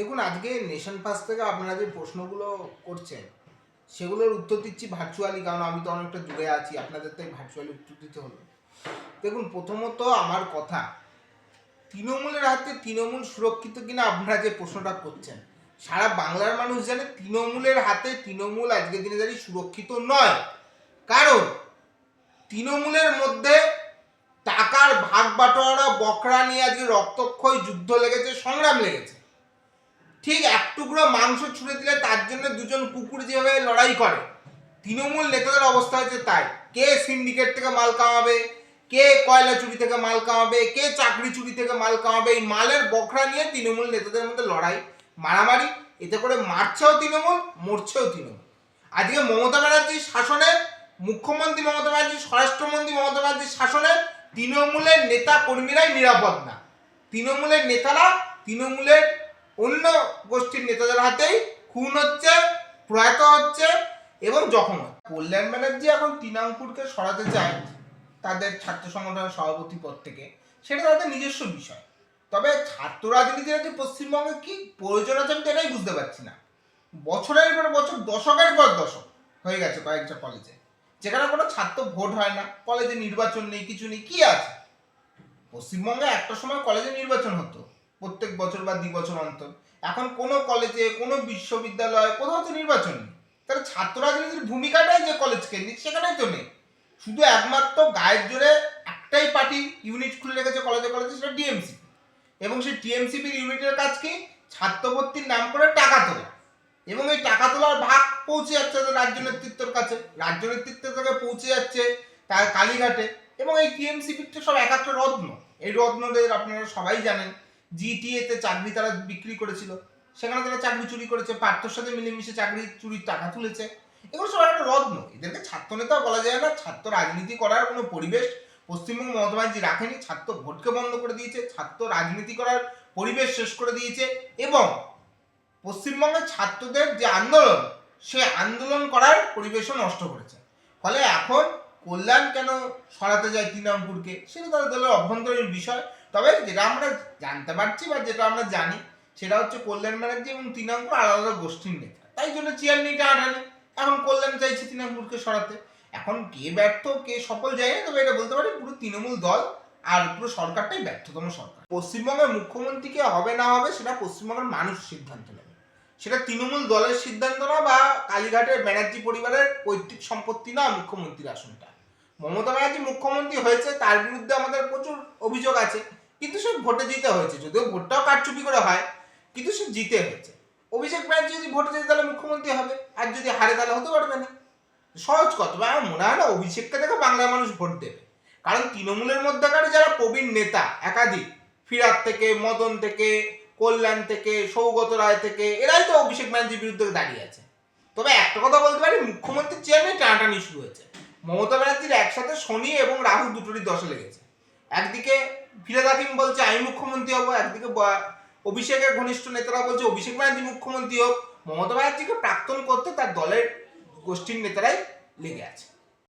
দেখুন, আজকে nation pass থেকে আপনারা যে প্রশ্নগুলো করছেন, সেগুলোর উত্তর দিচ্ছি ভার্চুয়ালি কারণ আমি তো অনেকটা দূরে আছি, আপনাদের তাই ভার্চুয়ালি উত্তর দিতে হলো। দেখুন, প্রথমত আমার কথা, তৃণমূলের হাতে তৃণমূল সুরক্ষিত কিনা আপনারা যে প্রশ্নটা করছেন, সারা বাংলার মানুষ জানে তৃণমূলের হাতে তৃণমূল আজকের দিনে দাঁড়িয়ে সুরক্ষিত নয়। কারণ, তৃণমূলের মধ্যে টাকার ভাগ বাটোয়ারা, বকরা নিয়ে আজকে রক্তক্ষয় যুদ্ধ লেগেছে, সংগ্রাম লেগেছে। ঠিক এক টুকরো মাংস ছুঁড়ে দিলে তার জন্য দুজন কুকুর যেভাবে লড়াই করে, তৃণমূল নেতাদের অবস্থা হচ্ছে তাই। কে সিন্ডিকেট থেকে মাল কামাবে, কে কয়লা চুরি থেকে মাল কামাবে, কে চাকরি চুরি থেকে মাল কামাবে, এই মালের বকরা নিয়ে তৃণমূল নেতাদের মধ্যে লড়াই, মারামারি, এতে করে মারছেও তৃণমূল, মরছেও তৃণমূল। আজকে মমতা ব্যানার্জির শাসনে, মুখ্যমন্ত্রী মমতা ব্যানার্জি, স্বরাষ্ট্রমন্ত্রী মমতা ব্যানার্জির শাসনে তৃণমূলের নেতা কর্মীরাই নিরাপদ না। তৃণমূলের নেতারা তৃণমূলের অন্য গোষ্ঠীর নেতাদের হাতেই খুন হচ্ছে, প্রয়াত হচ্ছে এবং জখম হচ্ছে। কল্যাণ ব্যানার্জি এখন তৃণাঙ্কুরকে সরাতে চায় তাদের ছাত্র সংগঠনের সভাপতি পদ থেকে। সেটা তাদের নিজস্ব বিষয়। তবে ছাত্র রাজনীতির যে পশ্চিমবঙ্গে কি প্রয়োজন আছে আমি এটাই বুঝতে পারছি না। বছরের পর বছর, দশকের পর দশক হয়ে গেছে কয়েকটা কলেজে যেখানে কোনো ছাত্র ভোট হয় না কলেজে নির্বাচন নেই, কিছু নেই, কি আছে? পশ্চিমবঙ্গে একটা সময় কলেজে নির্বাচন হতো। প্রত্যেক বছর বা দুই বছর অন্তর। এখন কোনো কলেজে কোনো বিশ্ববিদ্যালয়ে কোথাও তো নির্বাচন নেই। তাহলে ছাত্র রাজনীতির ভূমিকাটাই যে কলেজ কেন্দ্রিক, সেখানেই তো নেই। শুধু একমাত্র গায়ের জোরে একটাই পার্টি ইউনিট খুলে রেখেছে কলেজে কলেজে সেটা ডিএমসি এবং সেই টিএমসিপির ইউনিটের কাজ কি? ছাত্রভর্তির নাম করে টাকা তোলা। এবং এই টাকা তোলার ভাগ পৌঁছে যাচ্ছে রাজ্য নেতৃত্বের কাছে। রাজ্য নেতৃত্ব থেকে পৌঁছে যাচ্ছে তার কালীঘাটে। এবং এই টিএমসিপির তো সব এক একটা রত্ন। এই রত্নদের আপনারা সবাই জানেন। জিটিএতে চাকরি তারা বিক্রি করেছিল। সেখানে তারা চাকরি চুরি করেছে, পার্থর সাথে মিলেমিশে চাকরি চুরির টাকা তুলেছে। এগুলো সব একটা রত্ন এদেরকে ছাত্র নেতা বলা যায় না, ছাত্র রাজনীতি করার কোনো পরিবেশ পশ্চিমবঙ্গ মমতা ব্যানার্জি রাখেনি, ছাত্র ভোটকে বন্ধ করে দিয়েছে, ছাত্র রাজনীতি করার পরিবেশ শেষ করে দিয়েছে এবং পশ্চিমবঙ্গের ছাত্রদের যে আন্দোলন, সে আন্দোলন করার পরিবেশও নষ্ট করেছে। ফলে এখন কল্যাণ কেন সরাতে যায় তৃণমূলকে, সেটা তাদের দলের অভ্যন্তরীণ বিষয়। তবে যেটা আমরা জানতে পারছি বা যেটা আমরা জানি, সেটা হচ্ছে কল্যাণ ব্যানার্জি এবং তৃণমূল আলাদা আলাদা গোষ্ঠীর নেতা। তাই জন্য চেয়ার নিয়ে টানাটানি এখন কল্যাণ চাইছে তৃণমূলকে সরাতে। এখন কে ব্যর্থ, কে সফল যায় না তবে এটা বলতে পারি পুরো তৃণমূল দল আর পুরো সরকারটাই ব্যর্থতম সরকার। পশ্চিমবঙ্গের মুখ্যমন্ত্রী কে হবে না হবে, সেটা পশ্চিমবঙ্গের মানুষ সিদ্ধান্ত নেবে। সেটা তৃণমূল দলের সিদ্ধান্ত না বা কালীঘাটের ব্যানার্জি পরিবারের পৈতৃক সম্পত্তি না মুখ্যমন্ত্রীর আসনটা। মমতা ব্যানার্জি মুখ্যমন্ত্রী হয়েছে, তার বিরুদ্ধে আমাদের প্রচুর অভিযোগ আছে। কিন্তু সে ভোটে জিতে হয়েছে, যদিও ভোটটাও কারচুপি করে হয়, কিন্তু সে জিতে হয়েছে। অভিষেক ব্যানার্জি যদি ভোটে যেতে তাহলে মুখ্যমন্ত্রী হবে, আর যদি হারে, তাহলে হতে পারবে না। সহজ কথা, বা আমার মনে হয় না, অভিষেককে দেখে বাংলার মানুষ ভোট দেবে। কারণ তৃণমূলের মধ্যেকার যারা প্রবীণ নেতা, একাধিক ফিরাত থেকে, মদন থেকে, কল্যাণ থেকে, সৌগত রায় থেকে, এরাই তো অভিষেক ব্যানার্জির বিরুদ্ধে দাঁড়িয়ে আছে। তবে একটা কথা বলতে পারি মুখ্যমন্ত্রীর চেয়ার টানাটানি শুরু হয়েছে। মমতা ব্যানার্জির একসাথে শনি এবং রাহু দুটোরই দশে লেগেছে। একদিকে ফিরাদ হাকিম বলছে, আমি মুখ্যমন্ত্রী হব, একদিকে অভিষেকের ঘনিষ্ঠ নেতারা বলছে, অভিষেক ব্যানার্জি মুখ্যমন্ত্রী হোক, মমতা ব্যানার্জিকে প্রাক্তন করতে তার দলের গোষ্ঠীর নেতারাই লেগে আছে।